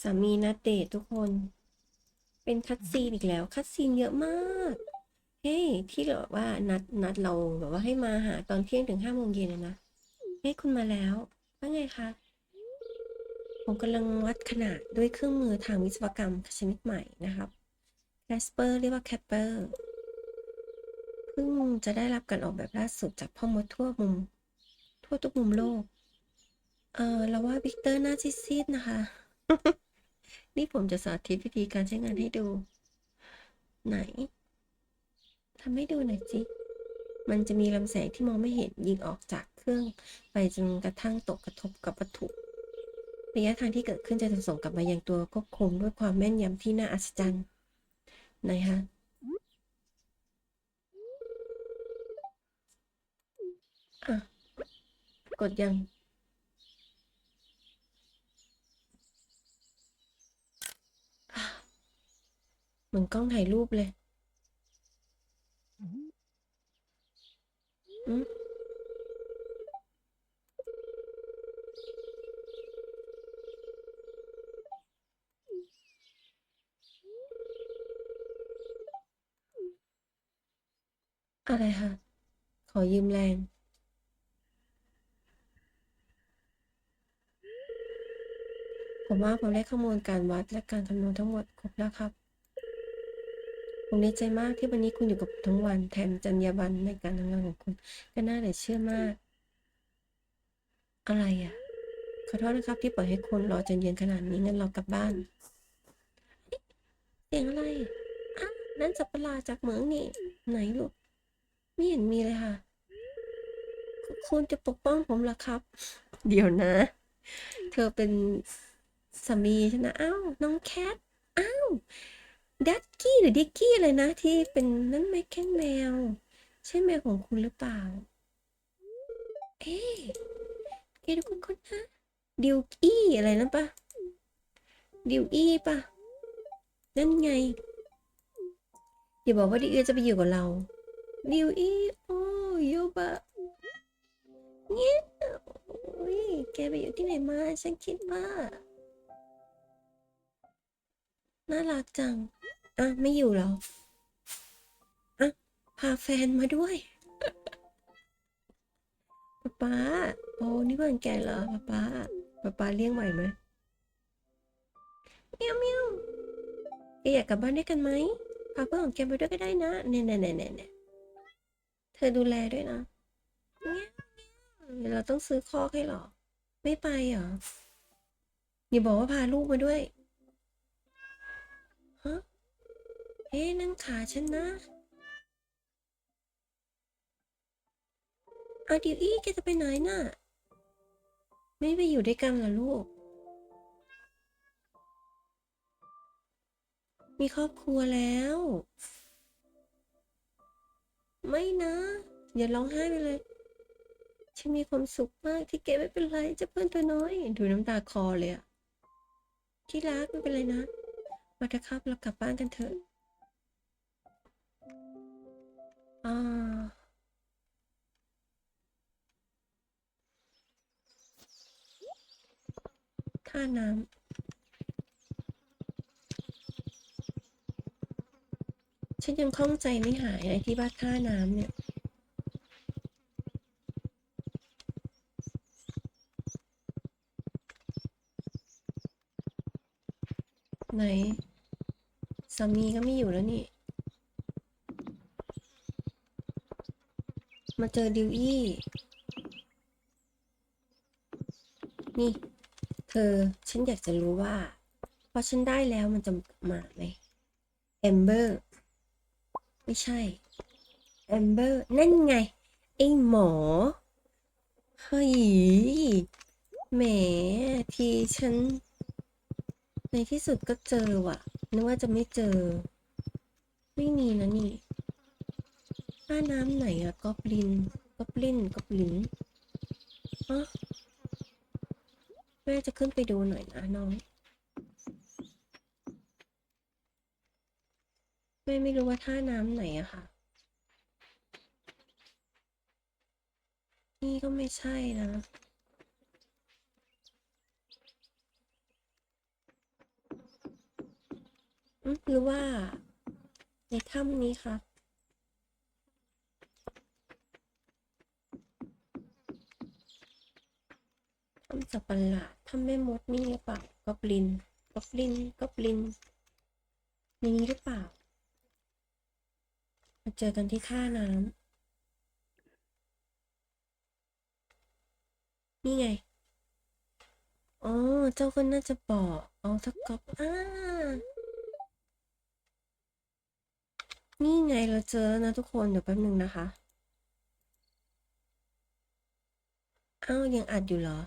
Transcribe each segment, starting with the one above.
สามีนัดเดททุกคน เป็นคัดซีนอีกแล้ว คัดซีนเยอะมาก เฮ้ยที่แบบว่านัดนัดเราแบบว่าให้มาหาตอนเที่ยงถึงห้าโมงเย็นนะนะเฮ้ยคุณมาแล้วว่าไงคะ ผมกำลังวัดขนาดด้วยเครื่องมือทางวิศวกรรมชนิดใหม่นะครับแคสเปอร์เรียกว่าแคปเปอร์เพิ่งจะได้รับการออกแบบล่าสุดจากพ่อมดทั่วมุม ทั่วทุกมุมโลก เออเราว่าวิกเตอร์น่าซีดๆนะคะ นี่ผมจะสาธิตวิธีการใช้งานให้ดู ไหนทำให้ดูหน่อยสิมันจะมีลำแสงที่มองไม่เห็นยิงออกจากเครื่อง ไปจนกระทั่งตกกระทบกับวัตถุระยะทางที่เกิดขึ้นจะถูกส่งกลับมายังตัวควบคุมด้วยความแม่นยำที่น่าอัศจรรย์ไหนฮะอะกดยัง เหมือนกล้องถ่ายรูปเลยอืมอะไรคะขอยืมแรง ผมว่าผมได้ข้อมูลการวัดและการคำนวณทั้งหมดครบแล้วครับ ผมดีใจมากที่วันนี้คุณอยู่กับผมทั้งวันแถมจรรยาบรรณในการทำงานของคุณ ก็น่าเหลือเชื่อมาก อะไรอะ ขอโทษนะครับที่ปล่อยให้คุณรอจนเย็นขนาดนี้งั้นเรากลับบ้าน เสียงอะไรอะนั่นสัตว์ปะหลาดจากเหมืองนี่ ไหนลูก ไม่เห็นมีเลยค่ะ คุณจะปกป้องผมเหรอครับ เดี๋ยวนะ เธอเป็นสามีฉันนะอ้าวน้องแคทอ้าว ดักกี้หรือดิกกี้เลยนะที่เป็นนั่นไม่แค่แมว ใช่แมวของคุณหรือเปล่า เอ๊ะแกดูคุณคนนะดิวอี้อะไรนะปะดิวอี้ปะนั่นไงอย่าบอกว่าดิวอี้จะไปอยู่กับเราดิวอี้โอ้ยบะเงี้ยโอ้ยแกไปอยู่ที่ไหนมา ฉันคิดว่า น่ารักจัง อะ ไม่อยู่แล้วอะ พาแฟนมาด้วยป๊าป๊า โอ้นี่เพื่อนแกเหรอป๊าป๊าป๊าป๊าเลี้ยงไหวไหมเมียวเมียวแกอยากกลับบ้านด้วยกันไหมพาเพื่อนของแกไปด้วยก็ได้นะเนี่ยเนี่ยเนี่ยเนี่ยเนี่ยเธอดูแลด้วยนะเนี่ยเดี๋ยวเราต้องซื้อคอกให้หรอ ไม่ไปเหรอ อย่าบอกว่าพาลูกมาด้วย ฮะ เอ๊ะนั่นขาฉันนะเอาดิวอี้แกจะไปไหนน่ะ ไม่ไปอยู่ด้วยกันเหรอลูก มีครอบครัวแล้ว ไม่นะอย่าร้องไห้ไปเลย ฉันมีความสุขมากที่แกไม่เป็นไรเจ้าเพื่อนตัวน้อย ดูน้ำตาคอเลยอะที่รักไม่เป็นไรนะ มาเถอะครับเรากลับบ้านกันเถอะ อ่า ท่าน้ำ ฉันยังข้องใจไม่หายไอ้ที่ว่าท่าน้ำเนี่ยไหนสามีก็ไม่อยู่แล้วนี่ มาเจอดิวอี้ นี่ เธอ ฉันอยากจะรู้ว่า พอฉันได้แล้วมันจะมาไหมเอมเบอร์ ไม่ใช่เอมเบอร์ นั่นไง ไอ้หมอ เฮ้ย แหม ทีฉัน ในที่สุดก็เจอว่ะ นึกว่าจะไม่เจอ ไม่มีนะนี่ ท่าน้ำไหนอะกอบลินกอบลินกอบลินอะแม่จะขึ้นไปดูหน่อยนะน้องแม่ไม่รู้ว่าท่าน้ำไหนอะค่ะ นี่ก็ไม่ใช่นะหรือว่าในถ้ำนี้คะถ้ำสัตว์ ประหลาดถ้ำแม่มดนี่หรือเปล่ากอบลินกอบลินกอบลินในนี้หรือเปล่า มาเจอกันที่ท่าน้ำนี่ไงอ๋อเจ้าก็น่าจะบอกเอาสักกอบอ่านี่ไงเราเจอแล้วนะทุกคนเดี๋ยวแป๊บหนึ่งนะคะ อ้าวยังอัดอยู่เหรอ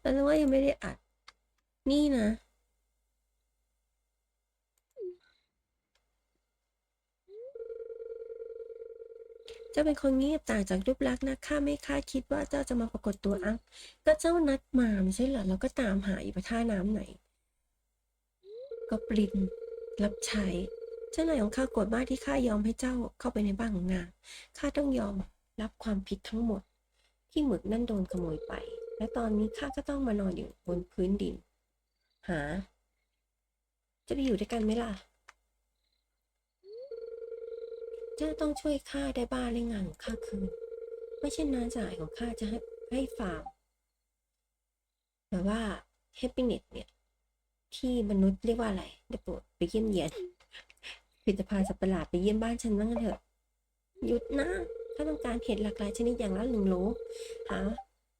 แล้วนึกว่ายังไม่ได้อัด นี่นะ เจ้าเป็นคนเงียบต่างจากรูปลักษณ์นะข้าไม่คาดคิดว่าเจ้าจะมาปรากฏตัวอ้าวก็เจ้านัดมาไม่ใช่เหรอเราก็ตามหาอยู่ว่าท่าน้ำไหน ก็ปลินรับใช้ เจ้านายของข้าโกรธมากที่ข้ายอมให้เจ้าเข้าไปในบ้านของนางข้าต้องยอมรับความผิดทั้งหมด ที่หมึกนั่นโดนขโมยไป และตอนนี้ข้าก็ต้องมานอนอยู่บนพื้นดิน หา จะไปอยู่ด้วยกันไหมล่ะ เจ้าต้องช่วยข้าได้บ้านและงานของข้าคืน ไม่เช่นนั้นจ่ายของข้าจะให้ให้ฟาร์มแบบว่าแฮปปี้เน็ตเนี่ย ที่มนุษย์เรียกว่าอะไรเดี๋ยวโปรดไปเยี่ยมเยียนคือจะพาสัตว์ประหลาดไปเยี่ยมบ้านฉันบ้างเถอะ หยุดนะ ถ้าต้องการเห็ดหลากหลายชนิดอย่างละหนึ่งโหลหา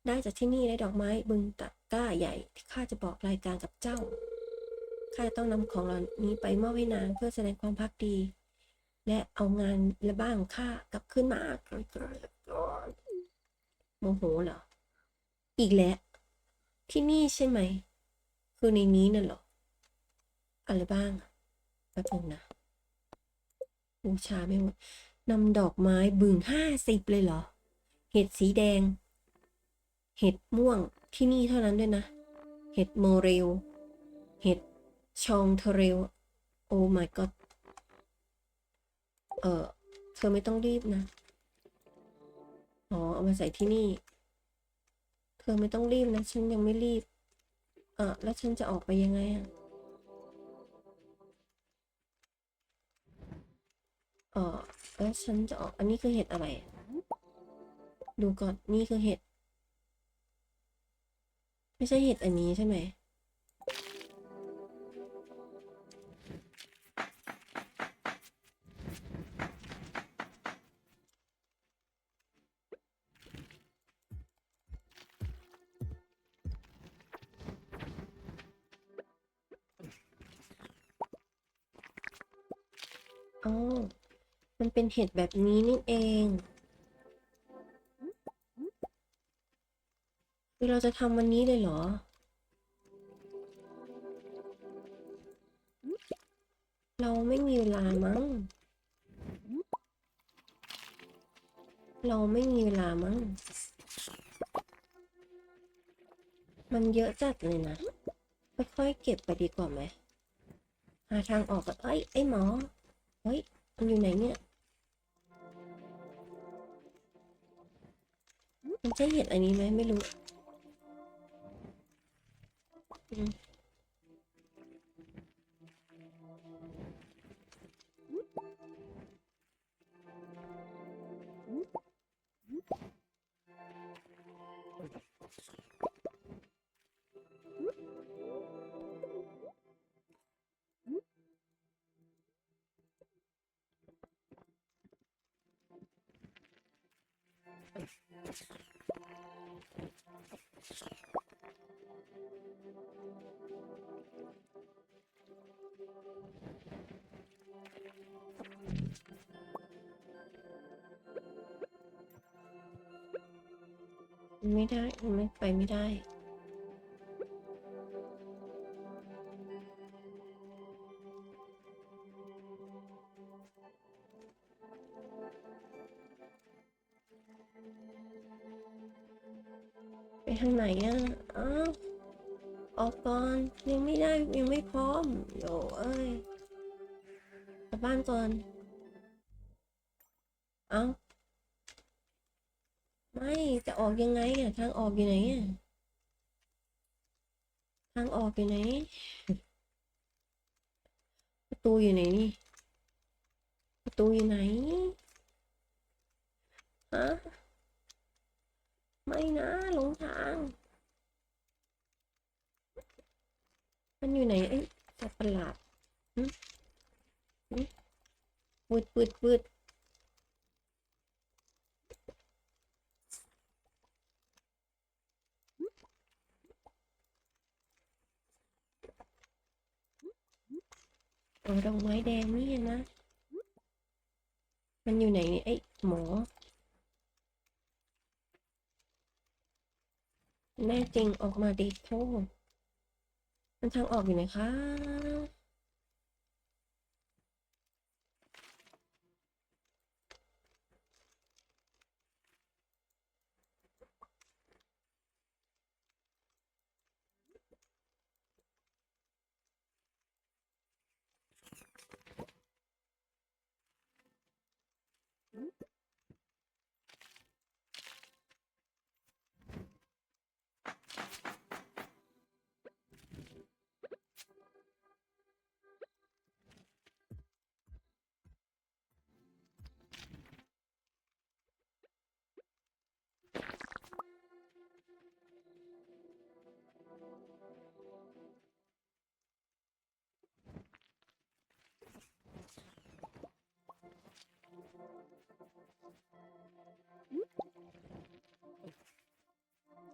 ได้จากที่นี่และดอกไม้บึงตะก้าใหญ่ที่ข้าจะบอกรายการกับเจ้า ข้าต้องนำของเหล่านี้ไปมอบให้นางเพื่อแสดงความพักดี และเอางานและบ้านของข้ากลับขึ้นมาโมโหเหรอ อีกแล้ว ที่นี่ใช่ไหม คือในนี้น่ะเหรอ อะไรบ้างแป๊บนึงนะบูชาไม่หมดนำดอกไม้บึงห้าสิบเลยเหรอ เห็ดสีแดง เห็ดม่วงที่นี่เท่านั้นด้วยนะ เห็ดโมเรล เห็ดชองเทเรล โอ้ my god เออเธอไม่ต้องรีบนะ อ๋อ เอามาใส่ที่นี่ เธอไม่ต้องรีบนะ ฉันยังไม่รีบ เออแล้วฉันจะออกไปยังไงอะ เออแล้วฉันจะออก อันนี้คือเห็ดอะไร ดูก่อน นี่คือเห็ด ไม่ใช่เห็ดอันนี้ใช่ไหมอ๋อมันเป็นเห็ดแบบนี้นี่เอง เราจะทำวันนี้เลยเหรอ เราไม่มีเวลามั้ง เราไม่มีเวลามั้ง มันเยอะจัดเลยนะ ค่อยๆเก็บไปดีกว่าไหม หาทางออกก่อนเอ้ย ไอ้หมอ เฮ้ย มันอยู่ไหนเนี่ยมันใช่เห็ดอันนี้ไหมไม่รู้ อืมมั ไม่ได้มันไม่ไปไม่ได้ ออกอยู่ไหนอะทางออกอยู่ไหนตูอยู่ไหนนี่ ประตูอยู่ไหน ฮะ ไม่นะหลงทาง มันอยู่ไหนไอ้สัตว์ประหลาดหึหึวืดวืดวืด เอาดอกไม้แดงนี่นะมันอยู่ไหนเนี่ยไอ้หมอแน่จริงออกมาดิโทมันทางออกอยู่ไหนคะ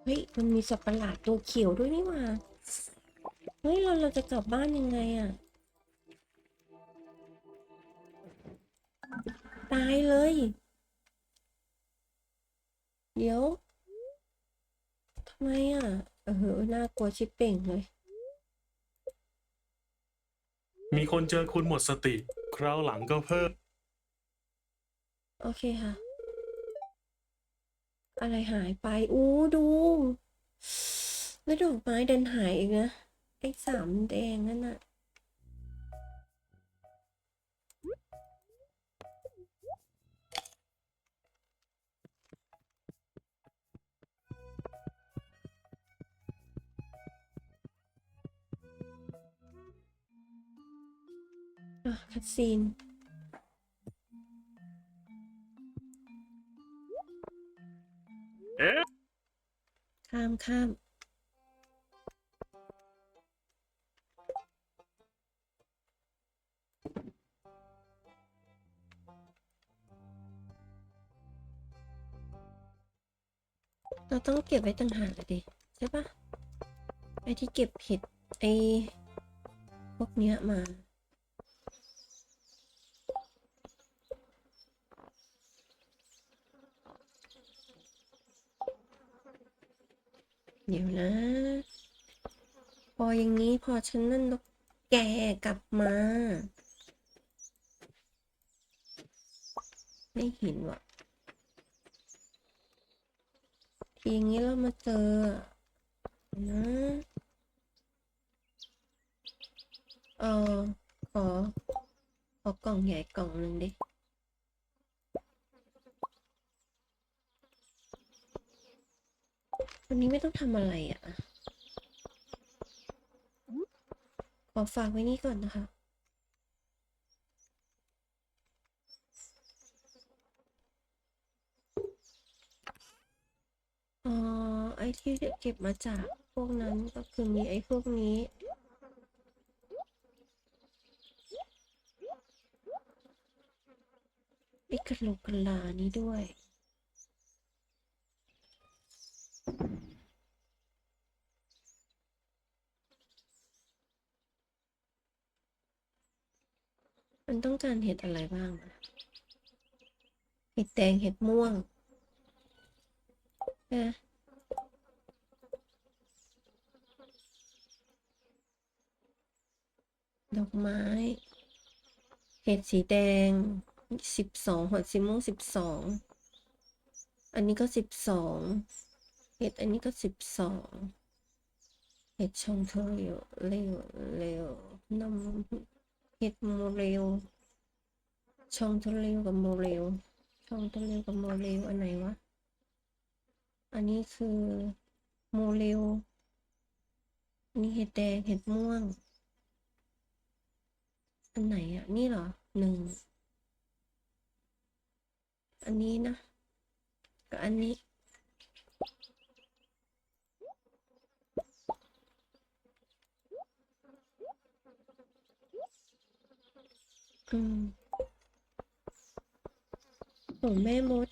เฮ้ย มันมีสัตว์ประหลาดตัวเขียวด้วยนี่หว่าเฮ้ย เราเราจะกลับบ้านยังไงอะตายเลย เดี๋ยวทำไมอะ เออ น่ากลัวชิบเป่งเลย มีคนเจอคุณหมดสติ คราวหลังก็เพิ่ม โอเคค่ะ อะไรหายไป อู้ดู แล้วดอกไม้ดินหายอีกนะ ไอ้สามแดงนั่นน่ะ อะคัดซีน ข้ามข้ามเราต้องเก็บไว้ต่างหากอะดิ ใช่ปะไอที่เก็บเห็ดไอพวกเนี้ยมา เดี๋ยวนะ พ ออย่างนี้พอฉันนั่นนกแกกลับมา ไม่เห็นว่ะทีนี้เรามาเจอนะเออขอ ขอกล่องใหญ่กล่องหนึ่งดิวันนี้ไม่ต้องทำอะไรอะ ข อฝากไว้นี่ก่อนนะคะ อ๋อ ไอ้ที่เก็บมาจากพวกนั้นก็คือมีไอ้พวกนี้ไอ้กระโหลกกระลานี้ด้วย มันต้องการเห็ดอะไรบ้างอะเห็ดแดงเห็ดม่วงนะดอกไม้ เห็ดสีแดงสิบสองหัวสีม่วงสิบสอง อันนี้ก็สิบสอง เห็ดอันนี้ก็สิบสอง เห็ดชงเทอเร็วเร็วเร็วนำ เห็ดโมเรลช่องทะเลวกับโมเรลช่องทะเลวกับโมเรลอันไหนวะ อันนี้คือโมเรลอันนี้เห็ดแดงเห็ดม่วง อันไหนอะ นี่เหรอหนึ่ง อันนี้นะกับอันนี้ อืมโอ้แม่มด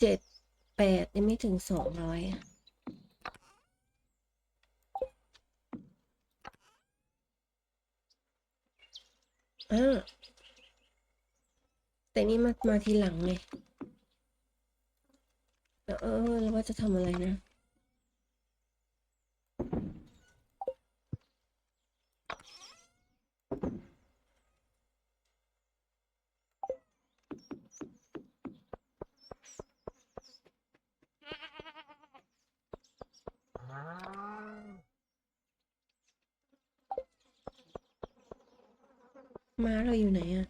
เจ็ดแปดยังไม่ถึงสองร้อยอะอ่าแต่นี่มามาทีหลังเลยเออเออเออแล้วว่าจะทำอะไรนะ ม้าเราอยู่ไหนอะ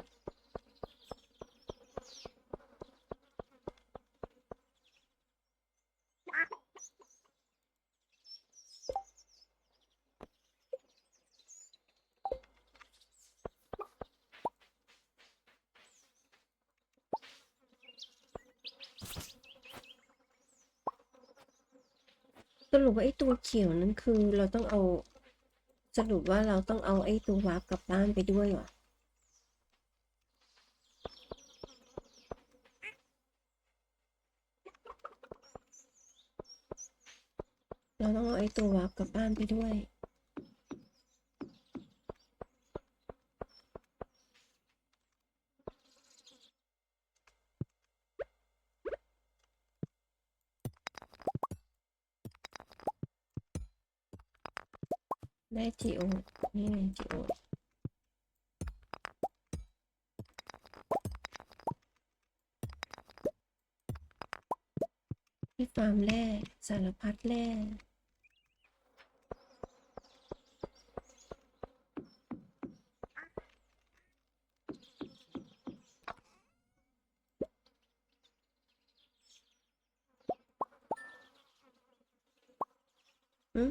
สรุปว่าไอ้ตัวเขียวนั้นคือเราต้องเอา สรุปว่าเราต้องเอาไอ้ตัววาร์ปกลับบ้านไปด้วยเหรอ เราต้องเอาไอ้ตัววาร์ปกลับบ้านไปด้วย ได้จีโอนี่ไงจีโอที่ฟาร์มแร่สารพัดแร่ อื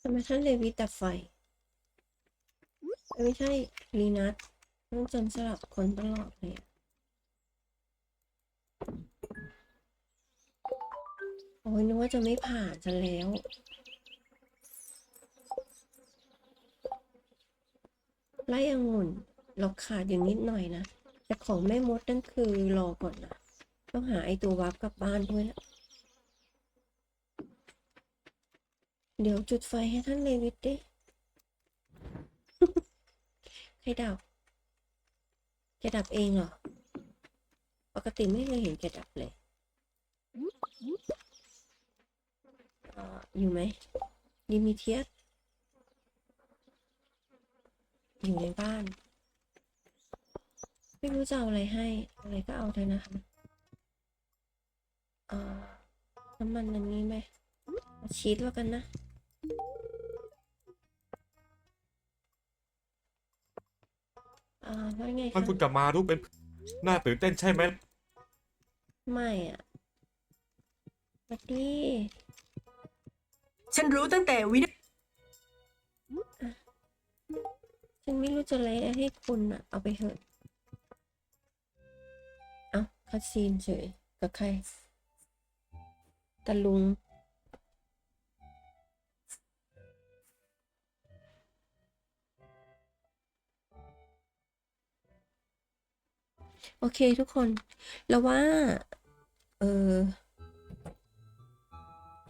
ทำไมท่านเลวิตดับไฟ ไม่ใช่ลีนัทต้องจนสลับคนตลอดเลยโอ้ยนึกว่าจะไม่ผ่านจะแล้ว ไล่องุ่น เราขาดอยู่นิดหน่อยนะ แต่ของแม่มดนั่นคือรอก่อนนะ ต้องหาไอตัววาร์ปกลับบ้านด้วยนะเดี๋ยวจุดไฟให้ท่านเลวิตดิใครดับแกดับเองเหรอ ปกติไม่เคยเห็นแกดับเลยอยู่ไหมดิมิเทียสอยู่ในบ้าน ไม่รู้จะเอาอะไรให้ อะไรก็เอาเถอะนะคะเอ่อน้ำมันอันนี้ไหมเอาชีสแล้วกันนะ อ่าว่าไงถ้าคะคุณกลับมารู้เป็นน่าตื่นเต้นใช่ไหมไม่อะสวัสดีฉันรู้ตั้งแต่วินาฉันไม่รู้จะแลให้คุณอะเอาไปเถอะ คัดซีนเฉยกับใครตาลุง โอเคทุกคน แล้วว่า เออ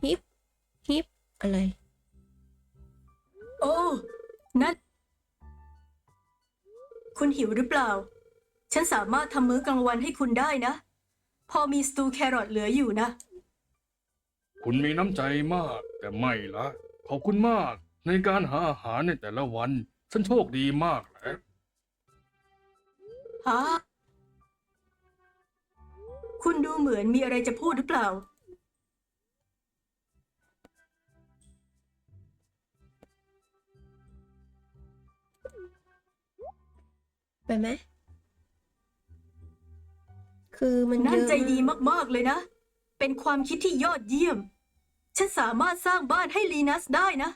ฮิป ฮิป อะไร โอ้ นัด คุณหิวหรือเปล่า ฉันสามารถทำมื้อกลางวันให้คุณได้นะ พอมีสตูแครอทเหลืออยู่นะ คุณมีน้ำใจมาก แต่ไม่ละขอบคุณมาก ในการหาอาหารในแต่ละวัน ฉันโชคดีมากแหละฮะคุณดูเหมือนมีอะไรจะพูดหรือเปล่า ไปไหม คือมันนั่เยนอะใจดีมากมากๆเลยนะ เป็นความคิดที่ยอดเยี่ยม ฉันสามารถสร้างบ้านให้ลีนัสได้นะ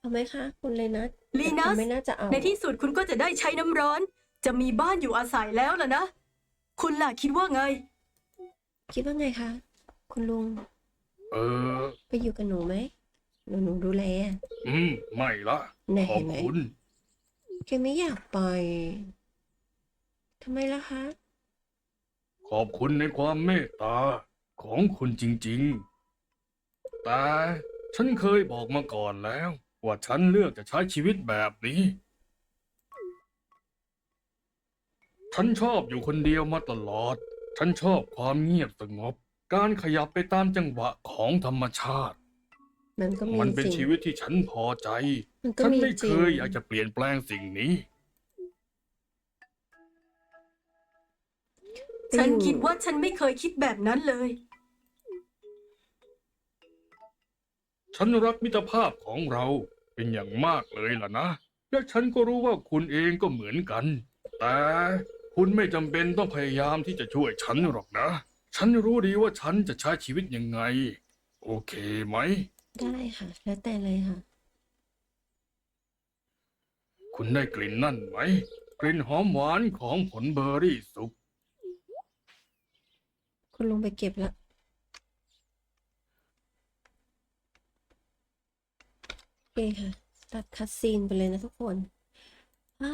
เอาไหมคะ คุณเลยนัทลีนัสแต่คุณไม่น่าจะเอาในที่สุดคุณก็จะได้ใช้น้ำร้อน จะมีบ้านอยู่อาศัยแล้วล่ะนะ คุณล่ะคิดว่าไง คิดว่าไงคะ คุณลุง เออ ไปอยู่กับหนูไหมหนูหนูดูแลอืม ไม่ละแน่ขอบเห็นไหมคุณ แกไม่อยากไปทำไมล่ะคะ ขอบคุณในความเมตตาของคุณจริงๆ แต่ฉันเคยบอกมาก่อนแล้ว ว่าฉันเลือกจะใช้ชีวิตแบบนี้ ฉันชอบอยู่คนเดียวมาตลอด ฉันชอบความเงียบสงบ การขยับไปตามจังหวะของธรรมชาติ มันก็มีมันเป็นสิ่งชีวิตที่ฉันพอใจ มันก็ฉันมีไม่จเคริงยอยากจะเปลี่ยนแปลงสิ่งนี้ ไปฉันอยู่คิดว่าฉันไม่เคยคิดแบบนั้นเลย ฉันรักมิตรภาพของเราเป็นอย่างมากเลยล่ะนะ และฉันก็รู้ว่าคุณเองก็เหมือนกัน แต่คุณไม่จำเป็นต้องพยายามที่จะช่วยฉันหรอกนะ ฉันรู้ดีว่าฉันจะใช้ชีวิตยังไง โอเคไหม ได้ค่ะ แล้วแต่เลยค่ะ คุณได้กลิ่นนั่นไหม กลิ่นหอมหวานของผลเบอร์รี่สุก คุณลงไปเก็บละโอเคค่ะ ตัดคัดซีนไปเลยนะทุกคนอ้า